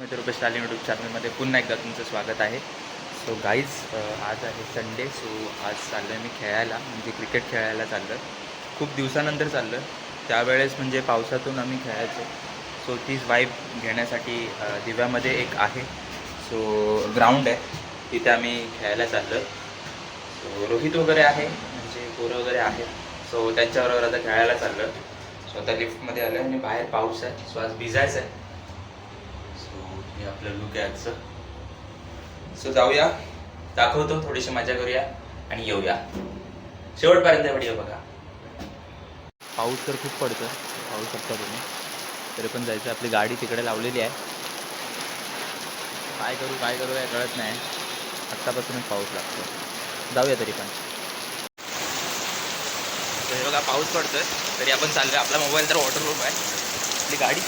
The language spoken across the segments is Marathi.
मित्र रुपेश लालिंग यूट्यूब चॅनलमध्ये पुन्हा एकदा तुमचं स्वागत आहे. सो गाईज आज आहे संडे सो आज चाललो आहे मी खेळायला म्हणजे क्रिकेट खेळायला चाललं खूप दिवसानंतर चाललं त्यावेळेस म्हणजे पावसातून आम्ही खेळायचो. सो तीच वाईब घेण्यासाठी दिव्यामध्ये एक आहे. सो ग्राउंड आहे. तिथे आम्ही खेळायला चाललो सो रोहित वगैरे आहे म्हणजे पोरं वगैरे आहेत. सो त्यांच्याबरोबर आता खेळायला चाललं सो आता लिफ्टमध्ये आलं आणि बाहेर पाऊस आहे. सो आज भिजायचं आहे. हे आपलं लुक आहे आजचं. सो जाऊया. दाखवतो थोडीशी मजा करूया आणि येऊया. शेवटपर्यंत व्हिडिओ बघा. पाऊस तर खूप पडतो पाहू शकता तुम्ही तरी पण जायचं. आपली गाडी तिकडे लावलेली आहे. काय करू काय करू काय कळत नाही. आत्तापासूनच पाऊस लागतो जाऊया तरी पण. हे बघा पाऊस पडतोय. तरी आपण चाललोय. आपला मोबाईल तर वॉटरप्रूफ आहे. आपली गाडी.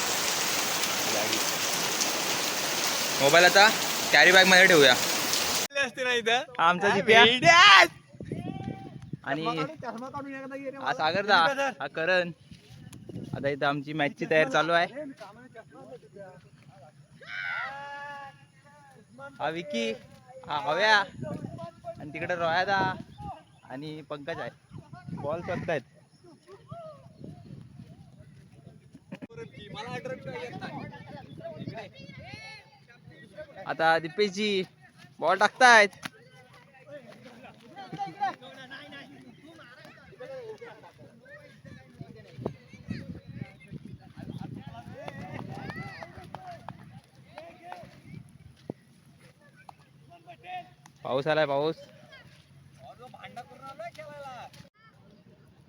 गाडी. मोबाईल आता कॅरी बॅगमध्ये ठेवूया. हा आमचा आणि हा सागरदा हा करण. आता इथं आमची मॅचची तयारी चालू आहे. हा विकी. हा हव्या. आणि तिकडे रोयादा आणि पंकज आहे. बॉल करतायत आता दिपेशजी बॉल टाकतायत. पाऊस आलाय पाऊस.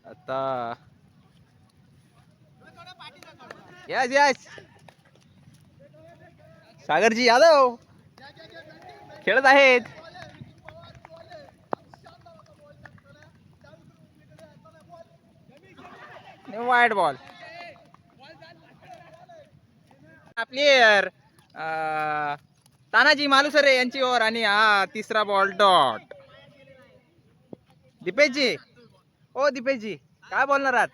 आता. Yes yes. सागरजी यादव. खेळत आहेत. वाईट बॉल. प्लेयर तानाजी मालुसरे यांची ओव्हर आणि हा तिसरा बॉल डॉट. दीपेशजी. ओ दीपेशजी काय बोलणार आहात?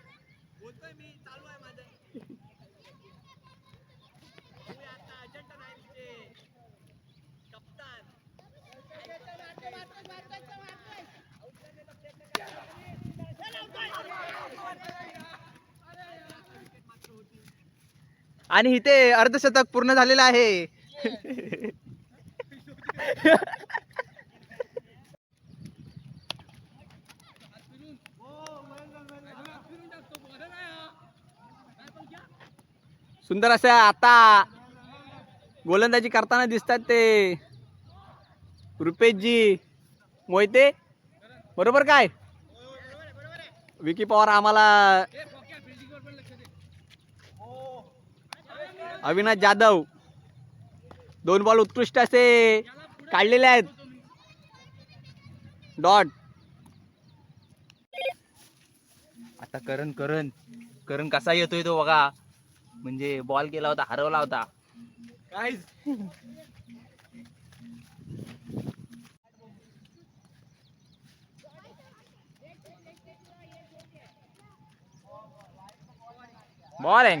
आणि इथे अर्धशतक पूर्ण झालेलं आहे. सुंदर असे आता गोलंदाजी करताना दिसतात ते. रुपेशजी मोहिते बरोबर काय? विकी पवार आम्हाला अविनाश जाधव. दोन बॉल उत्कृष्ट असे काढलेले आहेत. डॉट. आता करण करण. करण कसा येतोय तो बघा. म्हणजे बॉल केला होता हरवला होता. काय बॉल आहे.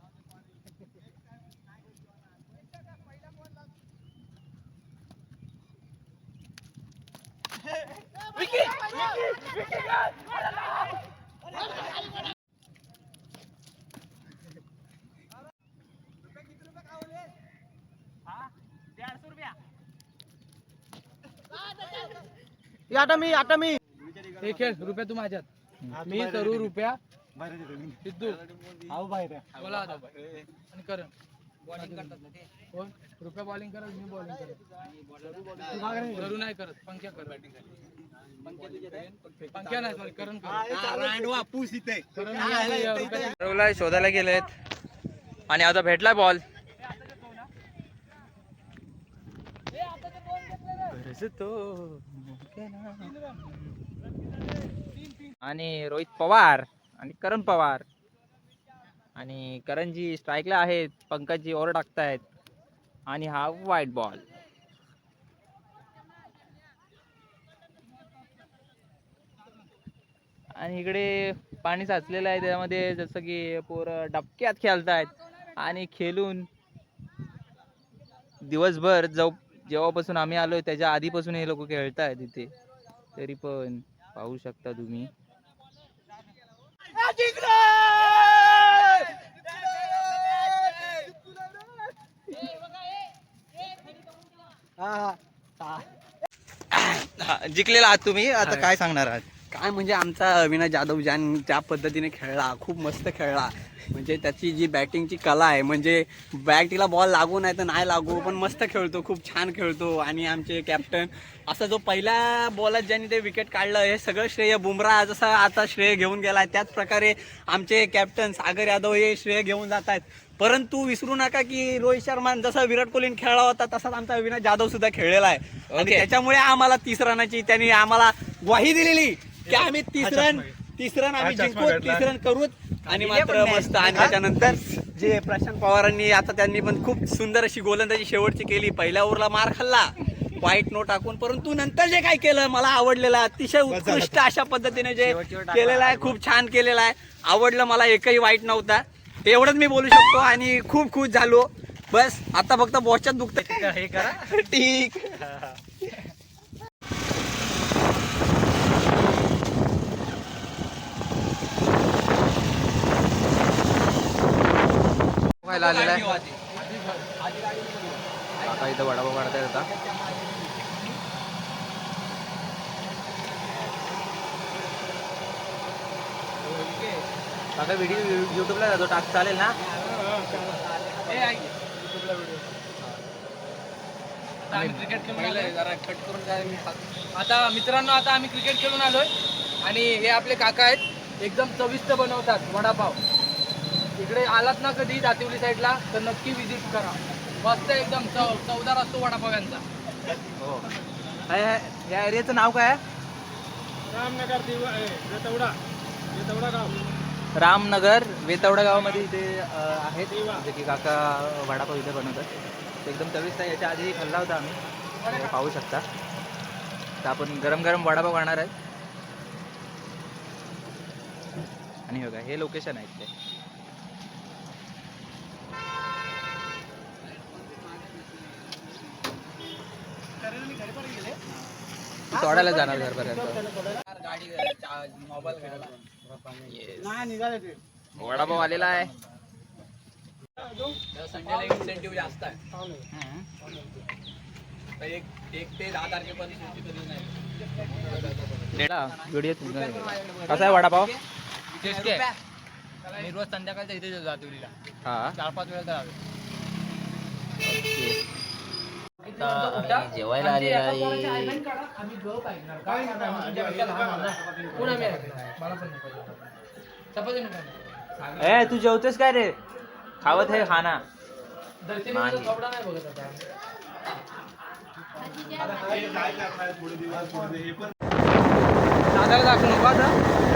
आता मी आता मी. हे खेळ रुपया तू माझ्यात. मी करू रुपया. सिद्धू. बोला आता. आणि करण. बॉलिंग करतात कोण? रुपया बॉलिंग करत मी बॉलिंग करत करू नाही. करत. पंख्या कर. बॅटिंग पंक्या नाही सॉरी करण करण ठरवलाय शोधायला गेलेत. आणि आता भेटलाय बॉल आणि रोहित पवार आणि करण पवार. आणि करंजी स्ट्राईकला आहेत पंकजी ओव्हर टाकतायत आणि हा वाईट बॉल आणि इकडे पाणी साचलेलं आहे त्यामध्ये जसं की पोरं डबक्यात खेळतायत आणि खेळून दिवसभर जाऊ जेव्हापासून आम्ही आलोय त्याच्या आधीपासून हे लोक खेळतायत इथे. तरी पण पाहू शकता तुम्ही. जिंकलेला आहात तुम्ही. आता काय सांगणार आहात? काय म्हणजे आमचा अविनाश जाधव ज्यान ज्या पद्धतीने खेळला खूप मस्त खेळला. म्हणजे त्याची जी बॅटिंगची कला आहे म्हणजे बॅटिला बॉल लागू नाही तर नाही लागू पण मस्त खेळतो खूप छान खेळतो. आणि आमचे कॅप्टन असा जो पहिल्या बॉलात ज्यांनी ते विकेट काढलं हे सगळं श्रेय बुमराह जसं आता श्रेय घेऊन गेलाय. त्याच प्रकारे आमचे कॅप्टन सागर यादव हे श्रेय घेऊन जात आहेत परंतु विसरू नका की रोहित शर्मा जसा विराट कोहलीने खेळला होता तसाच आमचा अविनाश जाधव सुद्धा खेळलेला आहे. आणि Okay. त्याच्यामुळे आम्हाला तीस रनाची त्यांनी आम्हाला ग्वाही दिलेली की आम्ही तीस रन तीस रन आम्ही जिंकू तीस रन करूच आणि मात्र मस्त. आणि त्याच्यानंतर जे प्रशांत पवारांनी आता त्यांनी पण खूप सुंदर अशी गोलंदाजी शेवटची केली. पहिल्या ओव्हरला मार खाल्ला. वाईट नो टाकून. परंतु नंतर जे काय केलं मला आवडलेलं आहे. अतिशय उत्कृष्ट अशा पद्धतीने जे केलेलं आहे खूप छान केलेलं आहे. आवडलं मला एकही वाईट नव्हता. एवढंच मी बोलू शकतो आणि खूप खुश झालो. बस आता फक्त बॉसच्यात दुखत हे करा ठीक. आलेला आहे. काका इथं वडापाव काढतायत आता काका व्हिडिओ युट्यूबला जातो. टाक चालेल ना? आता आम्ही क्रिकेट खेळून आलोय. आता मित्रांनो आता आम्ही क्रिकेट खेळून आलोय. आणि हे आपले काका आहेत. एकदम चविष्ट बनवतात वडापाव. इकडे आलात ना कधी दातिवली साईडला तर नक्की विजिट करा. मस्त एकदम चव चवदार असतो वडापाव यांचा. हो. या एरियाचं नाव काय आहे? रामनगर रामनगर वेतवडा गावामध्ये इथे आहेत. जे की काका वडापाव इथे बनवतात. ते एकदम चवीस आहे. याच्या आधी खाल्ला होता आम्ही. पाहू शकता. तर आपण गरम गरम वडापाव खाणार आहेत आणि बघा हे लोकेशन आहे ते सोडायला जाणार घरपर्यंत. वडापाव आलेला आहे. संडेला इन्सेंटिव्ह जास्त आहे. एक एक ते दहा तारखेपर्यंत सुट्टी कधी नाही. व्हिडिओ कसा आहे वडापाव? टेस्टी आहे मी रोज संध्याकाळच्या इथे जातो हा. चार पाच वेळा तर आलो जेवायला आलेला आहे. ए तू जेवतेस काय रे? खावत आहे खाना दादाला दाखवू नको